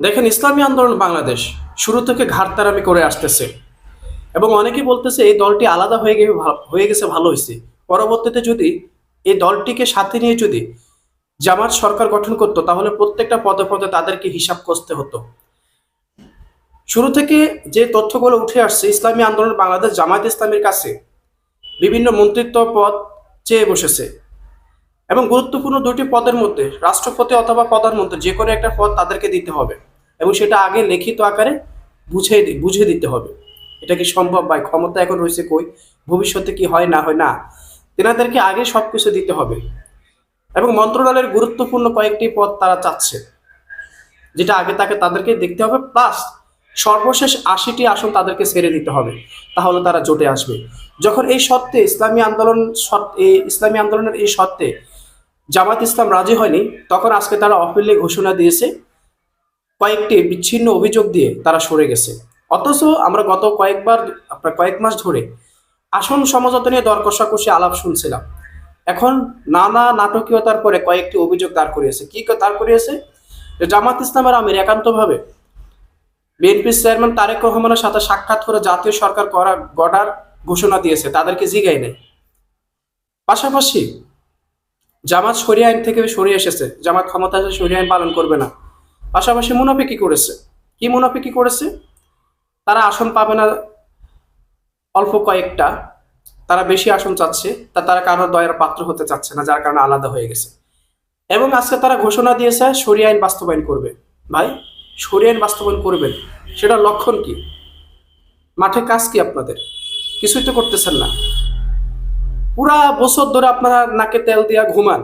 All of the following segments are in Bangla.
দেখেন, ইসলামী আন্দোলন বাংলাদেশ শুরু থেকে ঘাটতারামি করে আসতেছে। এবং অনেকেই বলতেছে, এই দলটি আলাদা হয়ে গিয়ে হয়ে গেছে, ভালো হয়েছে। পরবর্তীতে যদি এই দলটিকে সাথে নিয়ে যদি জামাত সরকার গঠন করতো, তাহলে প্রত্যেকটা পদে পদে তাদেরকে হিসাব করতে হতো। শুরু থেকে যে তথ্যগুলো উঠে আসছে, ইসলামী আন্দোলন বাংলাদেশ জামায়াত ইসলামের কাছে বিভিন্ন মন্ত্রিত্ব পদ চেয়ে বসেছে। এবং গুরুত্বপূর্ণ দুটি পদের মধ্যে, রাষ্ট্রপতি অথবা প্রধানমন্ত্রী, যে কোনো একটা পদ তাদেরকে দিতে হবে। এবং সেটা আগে লিখিত আকারে বুঝিয়ে দি- বুঝিয়ে দিতে হবে। এটা কি সম্ভব বা ক্ষমতা এখন রয়েছে কই? ভবিষ্যতে কি হয়, না হয়? না। তেনাদেরকে আগে সব কিছু দিতে হবে। এবং মন্ত্রণালয়ের গুরুত্বপূর্ণ কয়েকটি পদ তারা চাচ্ছে। যেটা আগে তাকে তাদেরকে দেখতে হবে, প্লাস সর্বশেষ আশিটি আসন তাদেরকে ছেড়ে দিতে হবে, তাহলে তারা জোটে আসবে। যখন এই সত্ত্বে ইসলামী আন্দোলন এই ইসলামী আন্দোলনের এই সত্ত্বে জামাত ইসলাম রাজি হয়নি, তখন আজকে তারা অপিলে ঘোষণা দিয়েছে কয়েকটি বিচ্ছিন্ন অভিযোগ দিয়ে তারা সরে গেছে। অথচ আমরা গত কয়েকবার আপনার কয়েক মাস ধরে আসন সমঝোতা নিয়ে দর কষাকষি আলাপ শুনছিলাম। এখন নানা নাটকীয়তার পরে কয়েকটি অভিযোগ দাঁড় করিয়েছে। কি দাঁড় করিয়েছে? জামাত ইসলামের আমির একান্তভাবে বিএনপি চেয়ারম্যান তারেক রহমানের সাথে সাক্ষাৎ করে জাতীয় সরকার করা গড়ার ঘোষণা দিয়েছে। তাদেরকে জিগাই নেই। পাশাপাশি জামাত সরিয়ে আইন থেকে সরিয়ে এসেছে। জামাত ক্ষমতা সরিয়ে আইন পালন করবে না। পাশাপাশি মুনাফি কি করেছে। কি মুনাফি কি করেছে? তারা আসন পাবে না অল্প কয়েকটা, তারা বেশি আসন চাচ্ছে, তা তারা কারোর দয়ের পাত্র হতে চাচ্ছে না, যার কারণে আলাদা হয়ে গেছে। এবং আজকে তারা ঘোষণা দিয়েছে, সরিয়ে আইন বাস্তবায়ন করবে। ভাই, সরিয়ে আইন বাস্তবায়ন করবেন সেটা লক্ষণ কি? মাঠে কাজ কি আপনাদের? কিছুই তো করতেছেন না। পুরা বছর ধরে আপনারা নাকে তেল দিয়া ঘুমান।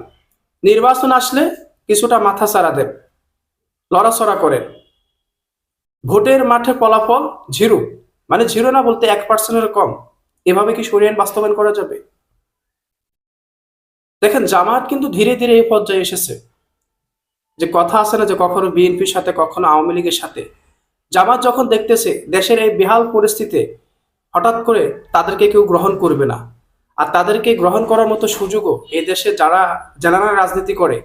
নির্বাচন আসলে কিছুটা মাথা চারা দেন। লড়াচড়া করেন। ভোটের মাঠে ফলাফল জিরো মানে জিরো না বলতে এক পার্সেন্টের কম। এভাবে কি সরিয়ে বাস্তবায়ন করা যাবে? দেখেন জামাত কিন্তু ধীরে ধীরে এই পর্যায়ে এসেছে। যে কথা আছে না যে কখনো বিএনপির সাথে, কখনো আওয়ামী লীগের সাথে। জামাত যখন দেখতেছে, দেশের এই বেহাল পরিস্থিতিতে হঠাৎ করে তাদেরকে কেউ গ্রহণ করবে না। আর তাদেরকে গ্রহণ করার মতো সুযোগও এই দেশে যারা যারা রাজনীতি করে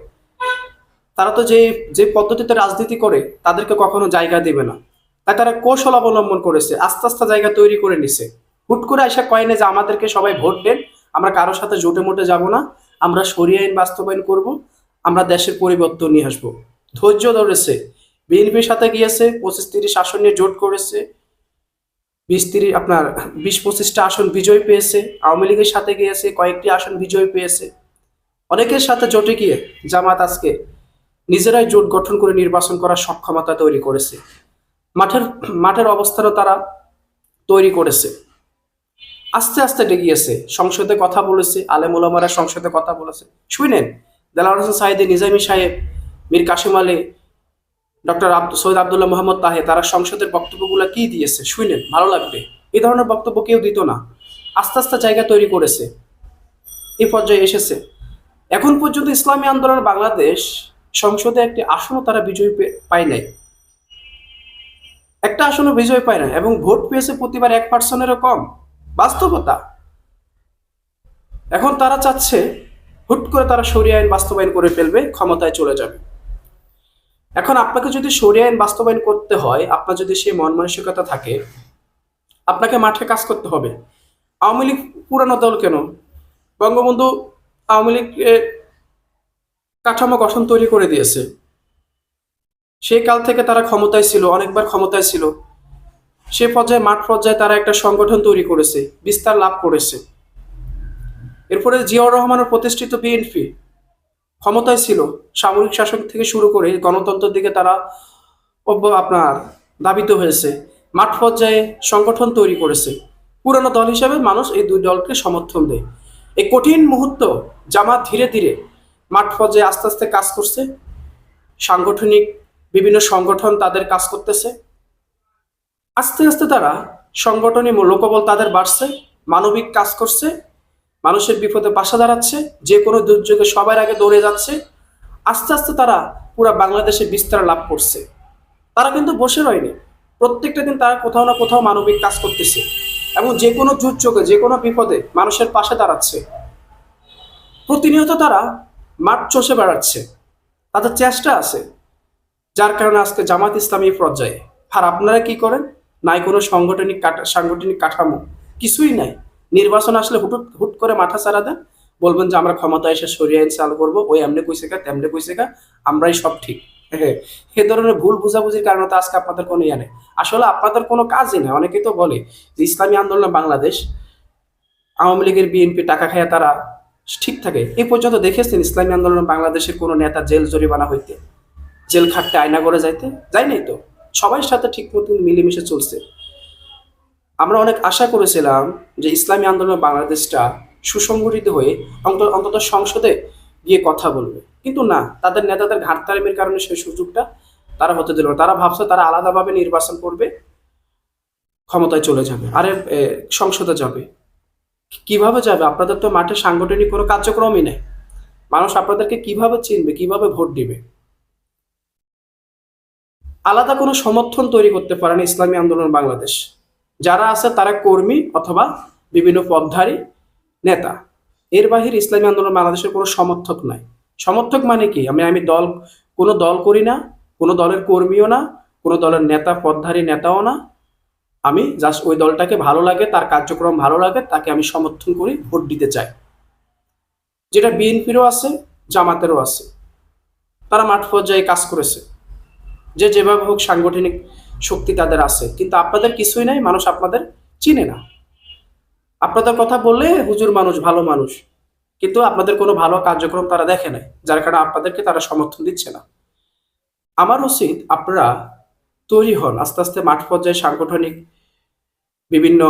তারা তো যে যে পদ্ধতিতে রাজনীতি করে, তাদেরকে কখনো জায়গা দেবে না। তাই তারা কৌশল অবলম্বন করেছে, আস্তে আস্তে জায়গা তৈরি করে নিছে। হুট করে আইসা কয়েনে যে আমাদেরকে সবাই ভোট দেন, আমরা কারোর সাথে জোটে মোটে যাব না, আমরা সরিয়ে আইন বাস্তবায়ন করব, আমরা দেশের পরিবর্তন নিয়ে আসব। ধৈর্য ধরেছে। বিএনপির সাথে গিয়েছে, পঁচিশ তিরিশ আসন নিয়ে জোট করেছে। বিশ তিরিশ, আপনার বিশ পঁচিশটা আসন বিজয় পেয়েছে। আওয়ামী লীগের সাথে গিয়েছে, কয়েকটি আসন বিজয় পেয়েছে। অনেকের সাথে জোটে গিয়ে, জামাত আজকে নিজেরাই জোট গঠন করে নির্বাচন করার সক্ষমতা তৈরি করেছে। মাঠের মাঠের অবস্থানও তারা তৈরি করেছে। আস্তে আস্তে এগিয়েছে। সংসদে কথা বলেছে, আলেম ওলামারা সংসদে কথা বলেছে। শুনেন দেলাওয়ার হোসেন সাহেদে নিজামী সাহেব, মীর কাশিম আলী, ডক্টর আব্দ সৈয়দ আবদুল্লাহ মোহাম্মদ তাহে তারা সংসদের বক্তব্যগুলো কি দিয়েছে? শুনেন ভালো লাগবে। এই ধরনের বক্তব্য কেউ দিত না। আস্তে আস্তে জায়গা তৈরি করেছে। এই পর্যায়ে এসেছে। এখন পর্যন্ত ইসলামী আন্দোলন বাংলাদেশ সংসদে একটি আসনও তারা বিজয় পায় নাই। একটা আসনও বিজয় পায় না এবং ভোট পেয়েছে প্রতিবার এক পার্সেন্টেরও কম। বাস্তবতা? এখন তারা চাচ্ছে হুট করে তারা সরিয়ে আইন বাস্তবায়ন করে ফেলবে, ক্ষমতায় চলে যাবে। এখন আপনাকে যদি সরিয়ে আইন বাস্তবায়ন করতে হয়, আপনার যদি সেই মন মানসিকতা থাকে, আপনাকে মাঠে কাজ করতে হবে। আওয়ামী লীগ পুরানো দল কেন? বঙ্গবন্ধু আওয়ামী লীগ কাঠামো গঠন তৈরি করে দিয়েছে। সেই কাল থেকে তারা ক্ষমতায় ছিল, অনেকবার ক্ষমতায় ছিল। সে পর্যায়ে, মাঠ পর্যায়ে তারা একটা সংগঠন তৈরি করেছে, বিস্তার লাভ করেছে। এরপরে জিয়াউর রহমানের প্রতিষ্ঠিত বিএনপি ক্ষমতায় ছিল, সামরিক শাসন থেকে শুরু করে গণতন্ত্রের দিকে তারা আপনার দাবিত হয়েছে। মাঠ পর্যায়ে সংগঠন তৈরি করেছে। পুরনো দল হিসাবে মানুষ এই দুই দলকে সমর্থন দেয়। এই কঠিন মুহূর্ত জামাত ধীরে ধীরে মাঠ পর্যায়ে আস্তে আস্তে কাজ করছে। সাংগঠনিক বিভিন্ন সংগঠন তাদের কাজ করতেছে। আস্তে আস্তে তারা সংগঠনী লোকবল তাদের বাড়ছে, মানবিক কাজ করছে, মানুষের বিপদে পাশে দাঁড়াচ্ছে, যে কোনো দুর্যোগে সবার আগে দৌড়ে যাচ্ছে। আস্তে আস্তে তারা পুরা বাংলাদেশে বিস্তার লাভ করছে। তারা কিন্তু বসে রয়নি। প্রত্যেকটা দিন তারা কোথাও না কোথাও মানবিক কাজ করতেছে এবং যে কোনো দুর্যোগে, যে কোনো বিপদে মানুষের পাশে দাঁড়াচ্ছে। প্রতিনিয়ত তারা মাঠ চষে বেড়াচ্ছে। তাদের চেষ্টা আছে। যার কারণে আজকে জামাত ইসলামী পর্যায়ে। আর আপনারা কি করেন? নাই কোনো সাংগঠনিক সাংগঠনিক কাঠামো। কিছুই নাই। নির্বাচন আসলে হুট হুট করে মাথা ছাড়া দেন। বলবেন যে, আমরা ক্ষমতা এসে সরিয়ে চালু করব। ওই এমনি কইছে কা তেমনি কইছে কা আমরাই সব ঠিক। হ্যাঁ এ ধরনের ভুল বুঝাবুঝির কারণে তো আজকে আপনাদের কোনো ইয়ে নেই। আসলে আপনাদের কোনো কাজই নেই। অনেকেই তো বলে যে, ইসলামী আন্দোলন বাংলাদেশ। আওয়ামী লীগের বিএনপি টাকা খায় তারা ঠিক থাকে। এই পর্যন্ত দেখেছেন ইসলামী আন্দোলন বাংলাদেশের কোনো নেতা জেল জরিমানা হইতে, জেল খাটতে আয়না করে যাইতে? যাই নাই তো। সবার সাথে ঠিক মতন মিলেমিশে চলছে। আমরা অনেক আশা করেছিলাম যে ইসলামী আন্দোলন বাংলাদেশটা সুসংগঠিত হয়ে অন্তত সংসদে গিয়ে কথা বলবে। কিন্তু না, তাদের নেতাদের ঘাটতারিমের কারণে সেই সুযোগটা তারা হতে দিল। তারা ভাবছে তারা আলাদাভাবে নির্বাচন করবে, ক্ষমতায় চলে যাবে, আরে সংসদে যাবে। কীভাবে যাবে? আপনাদের তো মাঠে সাংগঠনিক কোনো কার্যক্রমই নেই। মানুষ আপনাদেরকে কীভাবে চিনবে, কীভাবে ভোট দিবে? আলাদা কোনো সমর্থন তৈরি করতে পারে না ইসলামী আন্দোলন বাংলাদেশ। যারা আছে তারা কর্মী অথবা বিভিন্ন পদধারী, নেতা। এর বাহিরে ইসলামী আন্দোলন বাংলাদেশের কোনো সমর্থক নাই। সমর্থক মানে কি? আমি আমি দল, কোনো দল করি না, কোনো দলের কর্মীও না, কোনো দলের নেতা, পদধারী, নেতাও না আমি জাস্ট ওই দলটাকে ভালো লাগে, তার কার্যক্রম ভালো লাগে, তাকে আমি সমর্থন করি, ভোট দিতে চাই। যেটা বিএনপিরও আছে, জামাতেরও আছে। তারা মাঠ পর্যায়ে কাজ করেছে। যে যেভাবে হোক সাংগঠনিক শক্তি তাদের আছে। কিন্তু আপনাদের কিছুই নাই, মানুষ আপনাদের চিনে না। আপনাদের কথা বললে হুজুর মানুষ, ভালো মানুষ। কিন্তু আপনাদের কোনো ভালো কার্যক্রম তারা দেখে নাই। যার কারণে আপনাদেরকে তারা সমর্থন দিচ্ছে না। আমার উচিত আপনারা তৈরি হন। আস্তে আস্তে মাঠ পর্যায়ে সাংগঠনিক বিভিন্ন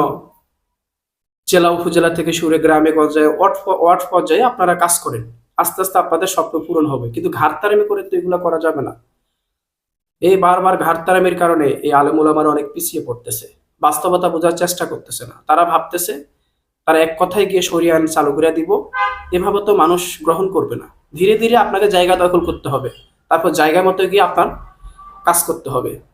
জেলা উপজেলা থেকে সুরে গ্রামে গঞ্জে ওয়ার্ড পর্যায়ে আপনারা কাজ করেন। আস্তে আস্তে আপনাদের স্বপ্ন পূরণ হবে। কিন্তু ঘাটতারামি করে তো এগুলো করা যাবে না। এই বারবার ঘাটতারামির কারণে এই আলেমুলামারা অনেক পিছিয়ে পড়তেছে। বাস্তবতা বোঝার চেষ্টা করতেছে না। তারা ভাবতেছে, তারা এক কথায় গিয়ে সরিয়ে আইন চালু করে দিব। এভাবে তো মানুষ গ্রহণ করবে না। ধীরে ধীরে আপনাকে জায়গা দখল করতে হবে। তারপর জায়গা মতো গিয়ে আপনার কাজ করতে হবে।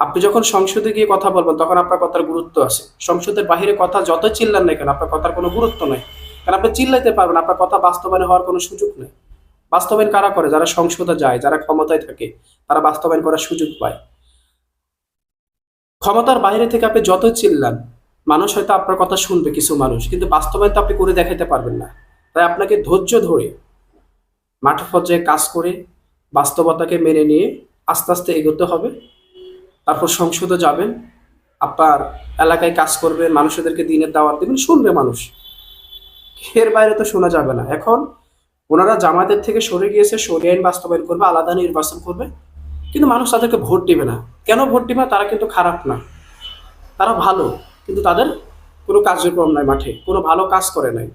আপনি যখন সংসদে গিয়ে কথা বলবেন, তখন আপনার কথার গুরুত্ব আছে। সংসদের বাহিরে কথা যত চিল্লান না কেন, আপনার কথার কোনো গুরুত্ব নেই। কারণ আপনি চিল্লাইতে পারবেন, আপনার কথা বাস্তবায়ন হওয়ার কোনো সুযোগ নেই। বাস্তবায়ন কারা করে? যারা সংসদে যায়, যারা ক্ষমতায় থাকে, তারা বাস্তবায়ন করার সুযোগ পায়। ক্ষমতার বাইরে থেকে আপনি যত চিল্লান, মানুষ হয়তো আপনার কথা শুনবে, কিছু মানুষ। কিন্তু বাস্তবায়ন তো আপনি করে দেখাতে পারবেন না। তাই আপনাকে ধৈর্য ধরে মাঠ পর্যায়ে কাজ করে বাস্তবতাকে মেনে নিয়ে আস্তে আস্তে এগোতে হবে। তারপর সংসদে যাবেন, আপনার এলাকায় কাজ করবেন মানুষদেরকে দিনের দাওয়াত দেবেন, শুনবে মানুষ। এর বাইরে তো শোনা যাবে না। এখন ওনারা জামাতের থেকে সরে গিয়েছে সরে আইন বাস্তবায়ন করবে, আলাদা নির্বাচন করবে, কিন্তু মানুষ তাদেরকে ভোট দিবে না। কেন ভোট দিবে? তারা কিন্তু খারাপ না। তারা ভালো, কিন্তু তাদের কোনো কার্যক্রম নাই মাঠে, কোনো ভালো কাজ করে নাই।